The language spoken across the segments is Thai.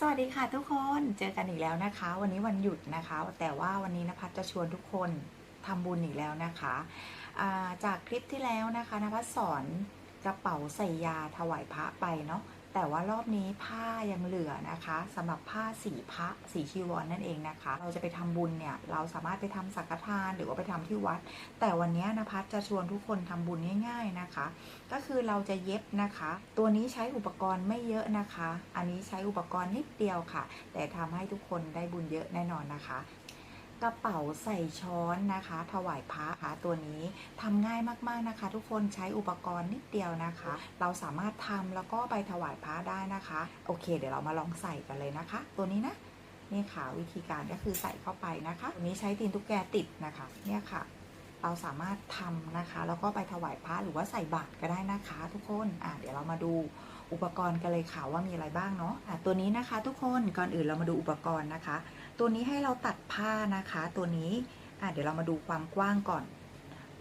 สวัสดีค่ะทุกคนเจอกันอีกแล้วนะคะ วันนี้วันหยุดนะคะ แต่ว่าวันนี้นภัสจะชวนทุกคนทำบุญอีกแล้วนะคะาจากคลิปที่แล้วนะคะนภัสสอน กระเป๋าใส่ยาถวายพระไปเนาะแต่ว่ารอบนี้ผ้ายังเหลือนะคะสำหรับผ้าสีพระสีชีวรนั่นเองนะคะ เราจะไปทำบุญเนี่ยเราสามารถไปทำสังฆทานหรือว่าไปทำที่วัด แต่วันนี้นภัสจะชวนทุกคนทำบุญง่าย ๆนะคะ ก็คือเราจะเย็บนะคะ ตัวนี้ใช้อุปกรณ์ไม่เยอะนะคะ อันนี้ใช้อุปกรณ์นิดเดียวค่ะ แต่ทำให้ทุกคนได้บุญเยอะแน่นอนนะคะ ระเป๋าใส่ช้อนนะคะ ถวายพระค่ะตัวนี้ทำง่ายมากๆนะคะ ทุกคนใช้อุปกรณ์นิดเดียวนะคะ เราสามารถทำแล้วก็ไปถวายพระได้นะคะ โอเค เดี๋ยวเรามาลองใส่กันเลยนะคะ ตัวนี้นะนี่ค่ะวิธีการก็คือใส่เข้าไปนะคะตัวนี้ใช้ตีนตุ๊กแกติดนะคะ เนี่ยค่ะเราสามารถทำนะคะ แล้วก็ไปถวายพระหรือว่าใส่บาตรก็ได้นะคะ ทุกคนอะเดี๋ยวเรามาดูอุปกรณ์กันเลยค่ะว่ามีอะไรบ้างเนาะะตัวนี้นะคะ ทุกคนก่อนอื่นเรามาดูอุปกรณ์นะคะ ตัวนี้ให้เราตัดผ้านะคะ ตัวนี้เดี๋ยวเรามาดูความกว้างก่อน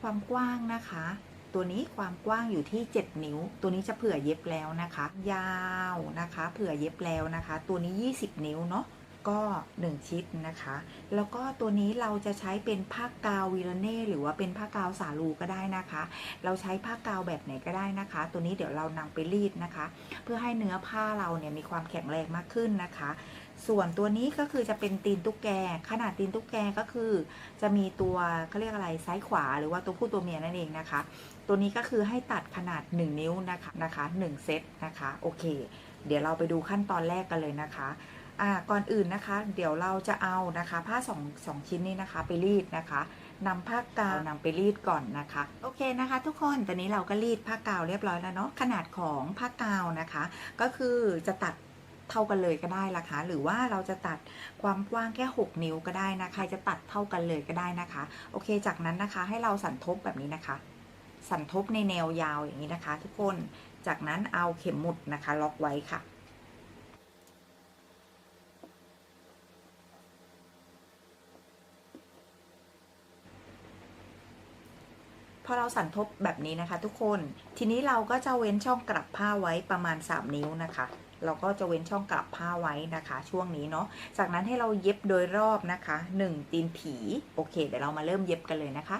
ความกว้างนะคะ ตัวนี้ความกว้างอยู่ที่ 7 นิ้ว ตัวนี้จะเผื่อเย็บแล้วนะคะ ยาวนะคะ เผื่อเย็บแล้วนะคะ ตัวนี้ 20 นิ้วเนาะก็ 1 ชิดนะคะ แล้วก็ตัวนี้เราจะใช้เป็นผ้ากาววีรเน่หรือว่าเป็นผ้ากาวสาลูก็ได้นะคะ เราใช้ผ้ากาวแบบไหนก็ได้นะคะ ตัวนี้เดี๋ยวเรานำไปรีดนะคะ เพื่อให้เนื้อผ้าเราเนี่ยมีความแข็งแรงมากขึ้นนะคะ ส่วนตัวนี้ก็คือจะเป็นตีนตุ๊กแก ขนาดตีนตุ๊กแกก็คือ จะมีตัวเขาเรียกอะไรซ้ายขวาหรือว่าตัวผู้ตัวเมียนั่นเองนะคะ ตัวนี้ก็คือให้ตัดขนาด 1 นิ้วนะคะนะคะ1เซตนะคะโอเค เดี๋ยวเราไปดูขั้นตอนแรกกันเลยนะคะอ่าก่อนอื่นนะคะ เดี๋ยวเราจะเอานะคะผ้าสองสองชิ้นนี้นะคะไปรีดนะคะนำผ้ากาวนำไปรีดก่อนนะคะ โอเคนะคะ ทุกคนตอนนี้เราก็รีดผ้ากาวเรียบร้อยแล้วเนาะขนาดของผ้ากาวนะคะ ก็คือจะตัด ท่ากันเลยก็ได้ละคะ หรือว่าเราจะตัดความกว้างแค่ 6 นิ้วก็ได้นะใครจะตัดเท่ากันเลยก็ได้นะคะ โอเค จากนั้นนะคะให้เราสันทบแบบนี้นะคะ สันทบในแนวยาวอย่างนี้นะคะ ทุกคน จากนั้นเอาเข็มหมุดนะคะ ล็อกไว้ค่ะพอเราสันทบแบบนี้นะคะ ทุกคน ทีนี้เราก็จะเว้นช่องกลับผ้าไว้ประมาณ 3 นิ้วนะคะเราก็จะเว้นช่องกลับผ้าไว้นะคะ ช่วงนี้เนาะ จากนั้นให้เราเย็บโดยรอบนะคะ 1 ตีนผี โอเค เดี๋ยวเรามาเริ่มเย็บกันเลยนะคะ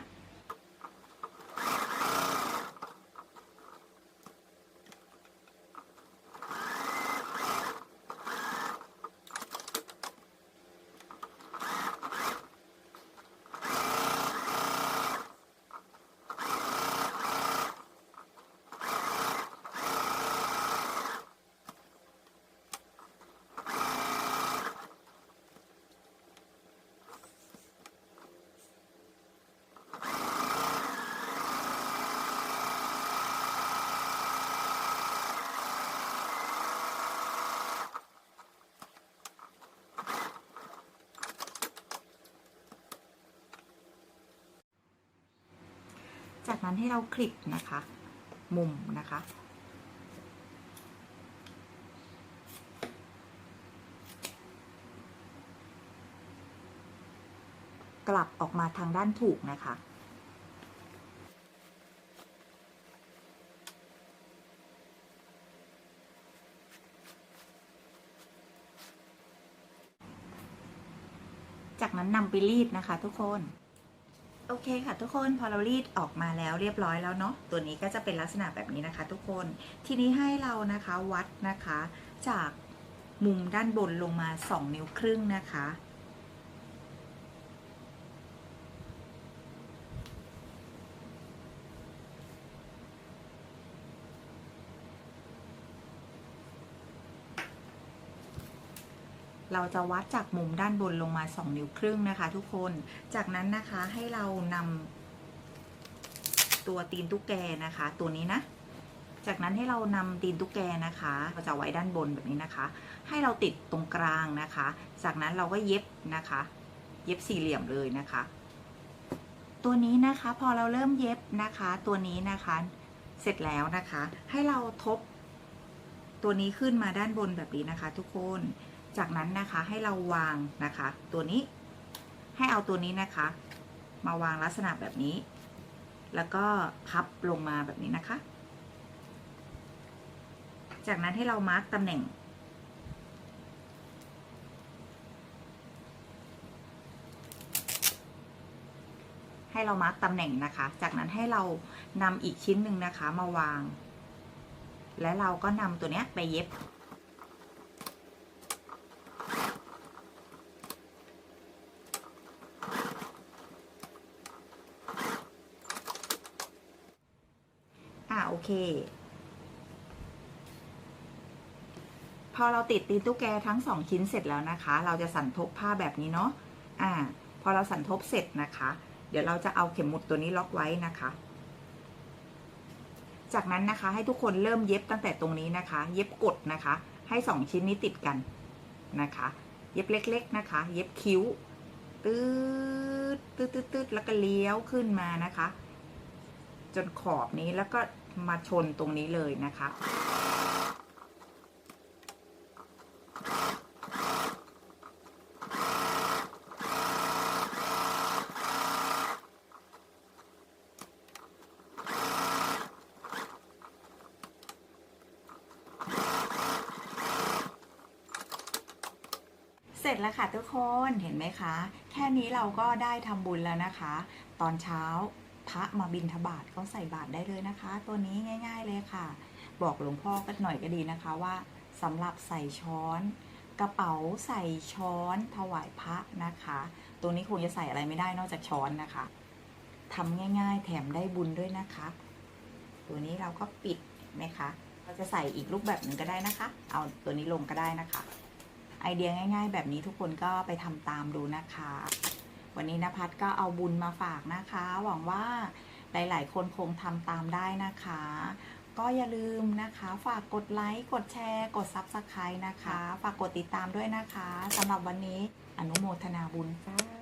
จากนั้นให้เราคลิปนะคะ มุมนะคะ กลับออกมาทางด้านถูกนะคะจากนั้นนำไปรีดนะคะทุกคน โอเคค่ะทุกคนพอเรารีดออกมาแล้วเรียบร้อยแล้วเนาะตัวนี้ก็จะเป็นลักษณะแบบนี้นะคะ ทุกคนทีนี้ให้เรานะคะวัดนะคะ จากมุมด้านบนลงมา 2 นิ้วครึ่งนะคะ เราจะวัดจากมุมด้านบนลงมา 2 นิ้วครึ่งนะคะ ทุกคน จากนั้นนะคะให้เรานำตัวตีนตุ๊กแกนะคะ ตัวนี้นะ จากนั้นให้เรานำตีนตุ๊กแกนะคะเราจะไว้ด้านบนแบบนี้นะคะ ให้เราติดตรงกลางนะคะ จากนั้นเราก็เย็บนะคะ เย็บสี่เหลี่ยมเลยนะคะ ตัวนี้นะคะพอเราเริ่มเย็บนะคะ ตัวนี้นะคะ เสร็จแล้วนะคะ ให้เราทบ ตัวนี้ขึ้นมาด้านบนแบบนี้นะคะ ทุกคน จากนั้นนะคะให้เราวางนะคะ ตัวนี้ให้เอาตัวนี้นะคะ มาวางลักษณะแบบนี้ แล้วก็พับลงมาแบบนี้นะคะ จากนั้นให้เรามาร์กตำแหน่ง ให้เรามาร์กตำแหน่งนะคะ จากนั้นให้เรานำอีกชิ้นหนึ่งนะคะมาวาง และเราก็นำตัวเนี้ยไปเย็บ อ่าโอเค พอเราติดตีนตุ๊กแกทั้งสองชิ้นเสร็จแล้วนะคะ เราจะสันทบผ้าแบบนี้เนาะอ่า พอเราสันทบเสร็จนะคะ เดี๋ยวเราจะเอาเข็มหมุดตัวนี้ล็อกไว้นะคะ จากนั้นนะคะให้ทุกคนเริ่มเย็บตั้งแต่ตรงนี้นะคะ เย็บกดนะคะ ให้สองชิ้นนี้ติดกันนะคะ เย็บเล็ก ๆนะคะ เย็บคิ้วตืดตืดตืดตืดแล้วก็เลี้ยวขึ้นมานะคะ จนขอบนี้แล้วก็มาชนตรงนี้เลยนะคะ เสร็จแล้วค่ะทุกคนเห็นไหมคะ แค่นี้เราก็ได้ทำบุญแล้วนะคะ ตอนเช้า พระมาบินทบาทก็ใส่บาตรได้เลยนะคะ ตัวนี้ง่าย ๆเลยค่ะ บอกหลวงพ่อก็หน่อยก็ดีนะคะว่าสำหรับใส่ช้อน กระเป๋าใส่ช้อนถวายพระนะคะ ตัวนี้คงจะใส่อะไรไม่ได้นอกจากช้อนนะคะทำง่าย ๆ แถมได้บุญด้วยนะคะ ตัวนี้เราก็ปิดนไหมคะเราจะใส่อีกรูปแบบหนึ่งก็ได้นะคะ เอาตัวนี้ลงก็ได้นะคะ ไอเดียง่าย ๆ แบบนี้ทุกคนก็ไปทำตามดูนะคะ วันนี้นภัสก็เอาบุญมาฝากนะคะ หวังว่าหลาย ๆ คนคงทำตามได้นะคะ ก็อย่าลืมนะคะ ฝากกดไลค์กดแชร์ กด Subscribe นะคะ ฝากกดติดตามด้วยนะคะสำหรับวันนี้อนุโมทนาบุญค่ะ